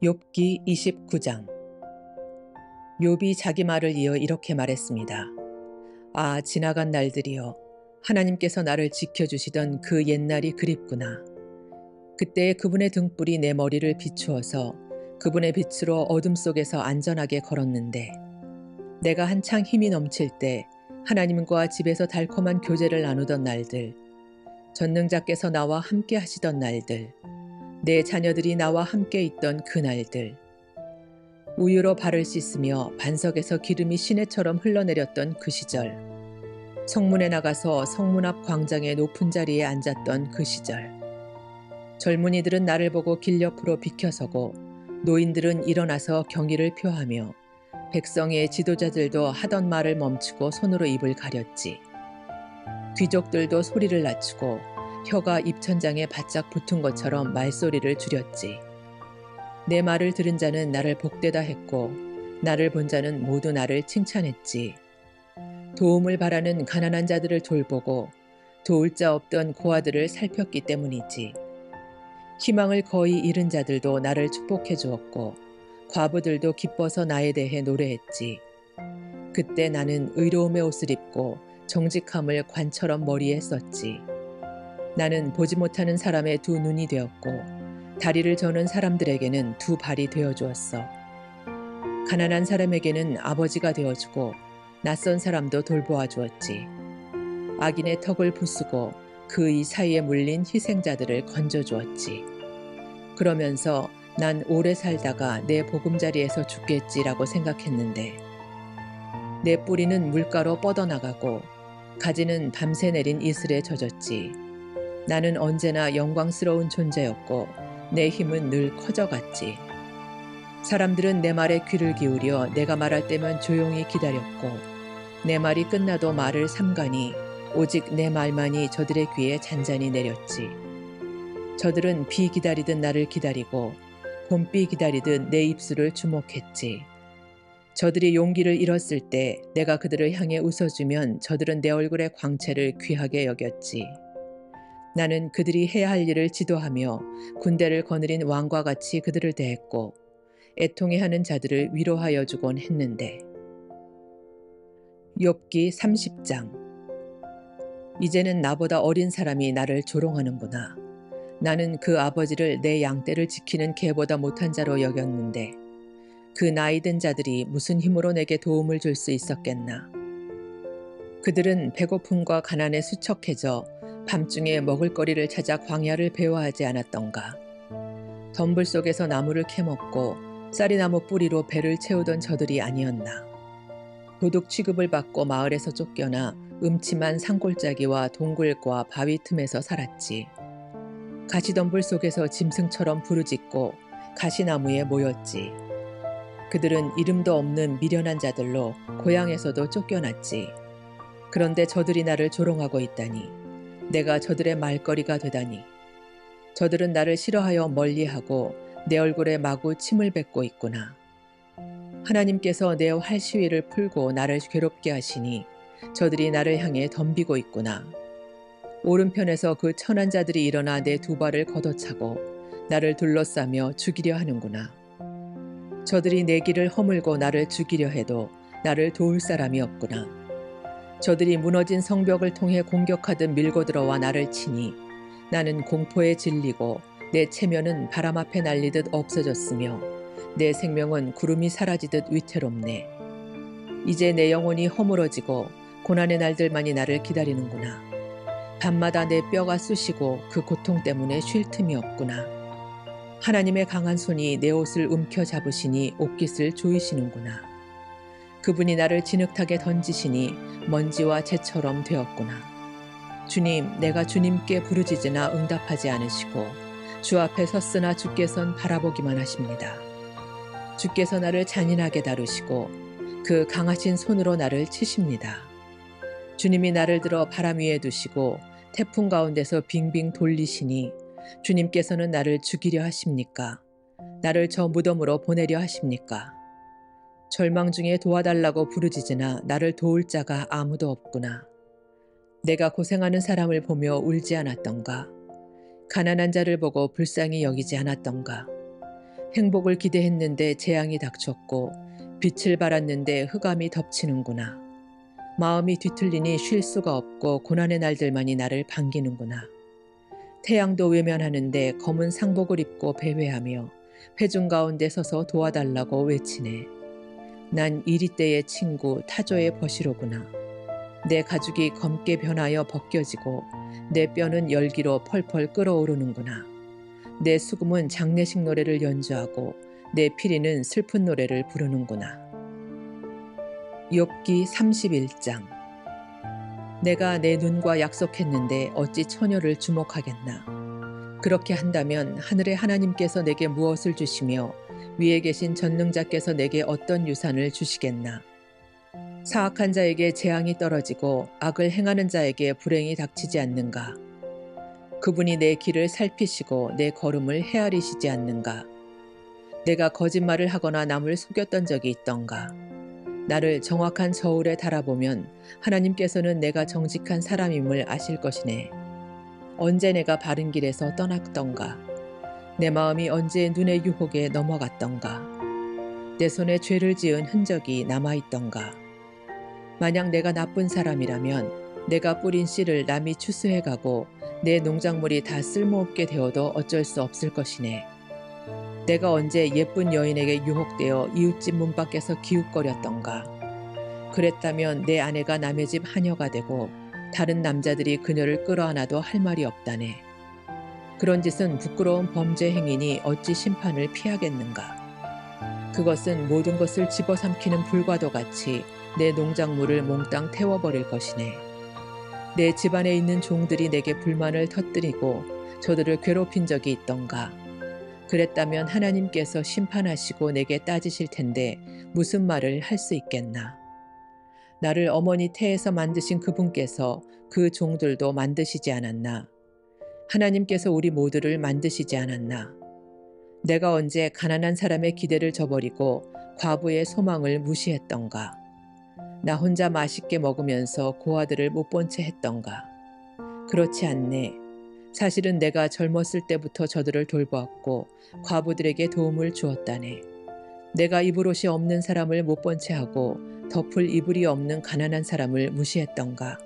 욥기 29장 욥이 자기 말을 이어 이렇게 말했습니다. 아 지나간 날들이여 하나님께서 나를 지켜주시던 그 옛날이 그립구나. 그때 그분의 등불이 내 머리를 비추어서 그분의 빛으로 어둠 속에서 안전하게 걸었는데 내가 한창 힘이 넘칠 때 하나님과 집에서 달콤한 교제를 나누던 날들 전능자께서 나와 함께 하시던 날들 내 자녀들이 나와 함께 있던 그날들. 우유로 발을 씻으며 반석에서 기름이 시내처럼 흘러내렸던 그 시절. 성문에 나가서 성문 앞 광장의 높은 자리에 앉았던 그 시절. 젊은이들은 나를 보고 길 옆으로 비켜서고 노인들은 일어나서 경의를 표하며 백성의 지도자들도 하던 말을 멈추고 손으로 입을 가렸지. 귀족들도 소리를 낮추고 혀가 입천장에 바짝 붙은 것처럼 말소리를 줄였지. 내 말을 들은 자는 나를 복되다 했고 나를 본 자는 모두 나를 칭찬했지. 도움을 바라는 가난한 자들을 돌보고 도울 자 없던 고아들을 살폈기 때문이지. 희망을 거의 잃은 자들도 나를 축복해 주었고 과부들도 기뻐서 나에 대해 노래했지. 그때 나는 의로움의 옷을 입고 정직함을 관처럼 머리에 썼지. 나는 보지 못하는 사람의 두 눈이 되었고 다리를 저는 사람들에게는 두 발이 되어 주었어. 가난한 사람에게는 아버지가 되어 주고 낯선 사람도 돌보아 주었지. 악인의 턱을 부수고 그 이 사이에 물린 희생자들을 건져 주었지. 그러면서 난 오래 살다가 내 보금자리에서 죽겠지라고 생각했는데 내 뿌리는 물가로 뻗어나가고 가지는 밤새 내린 이슬에 젖었지. 나는 언제나 영광스러운 존재였고 내 힘은 늘 커져갔지. 사람들은 내 말에 귀를 기울여 내가 말할 때면 조용히 기다렸고 내 말이 끝나도 말을 삼가니 오직 내 말만이 저들의 귀에 잔잔히 내렸지. 저들은 비 기다리듯 나를 기다리고 봄비 기다리듯 내 입술을 주목했지. 저들이 용기를 잃었을 때 내가 그들을 향해 웃어주면 저들은 내 얼굴의 광채를 귀하게 여겼지. 나는 그들이 해야 할 일을 지도하며 군대를 거느린 왕과 같이 그들을 대했고 애통해하는 자들을 위로하여 주곤 했는데 욥기 30장 이제는 나보다 어린 사람이 나를 조롱하는구나. 나는 그 아버지를 내 양떼를 지키는 개보다 못한 자로 여겼는데 그 나이든 자들이 무슨 힘으로 내게 도움을 줄 수 있었겠나. 그들은 배고픔과 가난에 수척해져 밤중에 먹을거리를 찾아 광야를 배워하지 않았던가. 덤불 속에서 나무를 캐먹고 쌀이나무 뿌리로 배를 채우던 저들이 아니었나. 도둑 취급을 받고 마을에서 쫓겨나 음침한 산골짜기와 동굴과 바위 틈에서 살았지. 가시덤불 속에서 짐승처럼 부르짖고 가시나무에 모였지. 그들은 이름도 없는 미련한 자들로 고향에서도 쫓겨났지. 그런데 저들이 나를 조롱하고 있다니. 내가 저들의 말거리가 되다니. 저들은 나를 싫어하여 멀리하고 내 얼굴에 마구 침을 뱉고 있구나. 하나님께서 내 활시위를 풀고 나를 괴롭게 하시니 저들이 나를 향해 덤비고 있구나. 오른편에서 그 천한 자들이 일어나 내 두 발을 걷어차고 나를 둘러싸며 죽이려 하는구나. 저들이 내 길을 허물고 나를 죽이려 해도 나를 도울 사람이 없구나. 저들이 무너진 성벽을 통해 공격하듯 밀고 들어와 나를 치니 나는 공포에 질리고 내 체면은 바람 앞에 날리듯 없어졌으며 내 생명은 구름이 사라지듯 위태롭네. 이제 내 영혼이 허물어지고 고난의 날들만이 나를 기다리는구나. 밤마다 내 뼈가 쑤시고 그 고통 때문에 쉴 틈이 없구나. 하나님의 강한 손이 내 옷을 움켜 잡으시니 옷깃을 조이시는구나. 그분이 나를 진흙탕에 던지시니 먼지와 재처럼 되었구나. 주님, 내가 주님께 부르짖으나 응답하지 않으시고 주 앞에 섰으나 주께선 바라보기만 하십니다. 주께서 나를 잔인하게 다루시고 그 강하신 손으로 나를 치십니다. 주님이 나를 들어 바람 위에 두시고 태풍 가운데서 빙빙 돌리시니 주님께서는 나를 죽이려 하십니까? 나를 저 무덤으로 보내려 하십니까? 절망 중에 도와달라고 부르짖으나 나를 도울 자가 아무도 없구나. 내가 고생하는 사람을 보며 울지 않았던가. 가난한 자를 보고 불쌍히 여기지 않았던가. 행복을 기대했는데 재앙이 닥쳤고 빛을 발았는데 흑암이 덮치는구나. 마음이 뒤틀리니 쉴 수가 없고 고난의 날들만이 나를 반기는구나. 태양도 외면하는데 검은 상복을 입고 배회하며 회중 가운데 서서 도와달라고 외치네. 난 이리 때의 친구 타조의 버시로구나. 내 가죽이 검게 변하여 벗겨지고 내 뼈는 열기로 펄펄 끓어오르는구나. 내 수금은 장례식 노래를 연주하고 내 피리는 슬픈 노래를 부르는구나. 욥기 31장 내가 내 눈과 약속했는데 어찌 처녀를 주목하겠나. 그렇게 한다면 하늘의 하나님께서 내게 무엇을 주시며 위에 계신 전능자께서 내게 어떤 유산을 주시겠나. 사악한 자에게 재앙이 떨어지고 악을 행하는 자에게 불행이 닥치지 않는가. 그분이 내 길을 살피시고 내 걸음을 헤아리시지 않는가. 내가 거짓말을 하거나 남을 속였던 적이 있던가. 나를 정확한 저울에 달아보면 하나님께서는 내가 정직한 사람임을 아실 것이네. 언제 내가 바른 길에서 떠났던가. 내 마음이 언제 눈의 유혹에 넘어갔던가. 내 손에 죄를 지은 흔적이 남아있던가. 만약 내가 나쁜 사람이라면 내가 뿌린 씨를 남이 추수해가고 내 농작물이 다 쓸모없게 되어도 어쩔 수 없을 것이네. 내가 언제 예쁜 여인에게 유혹되어 이웃집 문 밖에서 기웃거렸던가. 그랬다면 내 아내가 남의 집 하녀가 되고 다른 남자들이 그녀를 끌어안아도 할 말이 없다네. 그런 짓은 부끄러운 범죄 행위니 어찌 심판을 피하겠는가. 그것은 모든 것을 집어삼키는 불과도 같이 내 농작물을 몽땅 태워버릴 것이네. 내 집안에 있는 종들이 내게 불만을 터뜨리고 저들을 괴롭힌 적이 있던가. 그랬다면 하나님께서 심판하시고 내게 따지실 텐데 무슨 말을 할 수 있겠나. 나를 어머니 태에서 만드신 그분께서 그 종들도 만드시지 않았나. 하나님께서 우리 모두를 만드시지 않았나. 내가 언제 가난한 사람의 기대를 저버리고 과부의 소망을 무시했던가. 나 혼자 맛있게 먹으면서 고아들을 못 본 채 했던가. 그렇지 않네. 사실은 내가 젊었을 때부터 저들을 돌보았고 과부들에게 도움을 주었다네. 내가 입을 옷이 없는 사람을 못 본 채 하고 덮을 이불이 없는 가난한 사람을 무시했던가.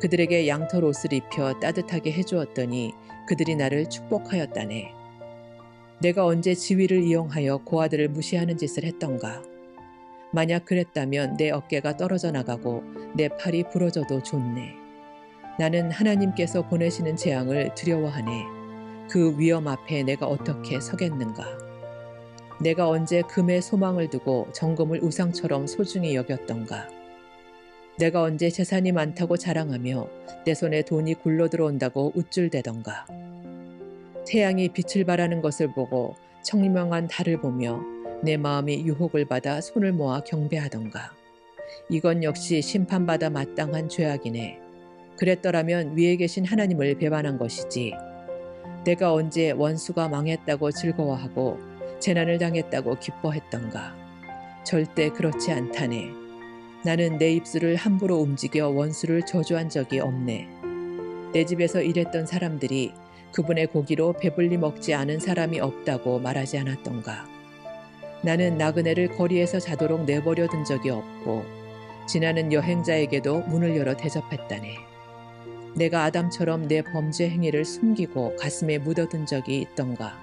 그들에게 양털 옷을 입혀 따뜻하게 해주었더니 그들이 나를 축복하였다네. 내가 언제 지위를 이용하여 고아들을 무시하는 짓을 했던가. 만약 그랬다면 내 어깨가 떨어져 나가고 내 팔이 부러져도 좋네. 나는 하나님께서 보내시는 재앙을 두려워하네. 그 위험 앞에 내가 어떻게 서겠는가. 내가 언제 금에 소망을 두고 정금을 우상처럼 소중히 여겼던가. 내가 언제 재산이 많다고 자랑하며 내 손에 돈이 굴러 들어온다고 우쭐대던가. 태양이 빛을 발하는 것을 보고 청명한 달을 보며 내 마음이 유혹을 받아 손을 모아 경배하던가. 이건 역시 심판받아 마땅한 죄악이네. 그랬더라면 위에 계신 하나님을 배반한 것이지. 내가 언제 원수가 망했다고 즐거워하고 재난을 당했다고 기뻐했던가. 절대 그렇지 않다네. 나는 내 입술을 함부로 움직여 원수를 저주한 적이 없네. 내 집에서 일했던 사람들이 그분의 고기로 배불리 먹지 않은 사람이 없다고 말하지 않았던가. 나는 나그네를 거리에서 자도록 내버려 둔 적이 없고 지나는 여행자에게도 문을 열어 대접했다네. 내가 아담처럼 내 범죄 행위를 숨기고 가슴에 묻어둔 적이 있던가.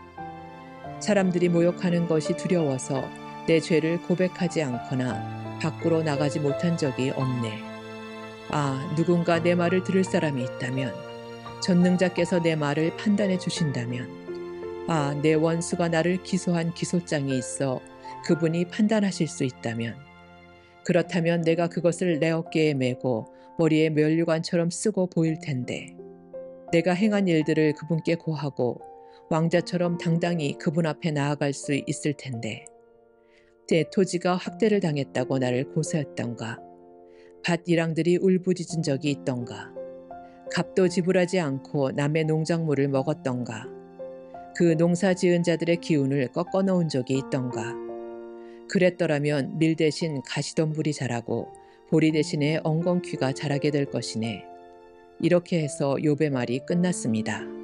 사람들이 모욕하는 것이 두려워서 내 죄를 고백하지 않거나 밖으로 나가지 못한 적이 없네. 아, 누군가 내 말을 들을 사람이 있다면, 전능자께서 내 말을 판단해 주신다면, 아, 내 원수가 나를 기소한 기소장이 있어 그분이 판단하실 수 있다면, 그렇다면 내가 그것을 내 어깨에 메고 머리에 면류관처럼 쓰고 보일 텐데, 내가 행한 일들을 그분께 고하고 왕자처럼 당당히 그분 앞에 나아갈 수 있을 텐데, 내 토지가 학대를 당했다고 나를 고소했던가, 밭 일항들이 울부짖은 적이 있던가, 값도 지불하지 않고 남의 농작물을 먹었던가, 그 농사 지은 자들의 기운을 꺾어 놓은 적이 있던가, 그랬더라면 밀 대신 가시덤불이 자라고 보리 대신에 엉겅퀴가 자라게 될 것이네. 이렇게 해서 욥의 말이 끝났습니다.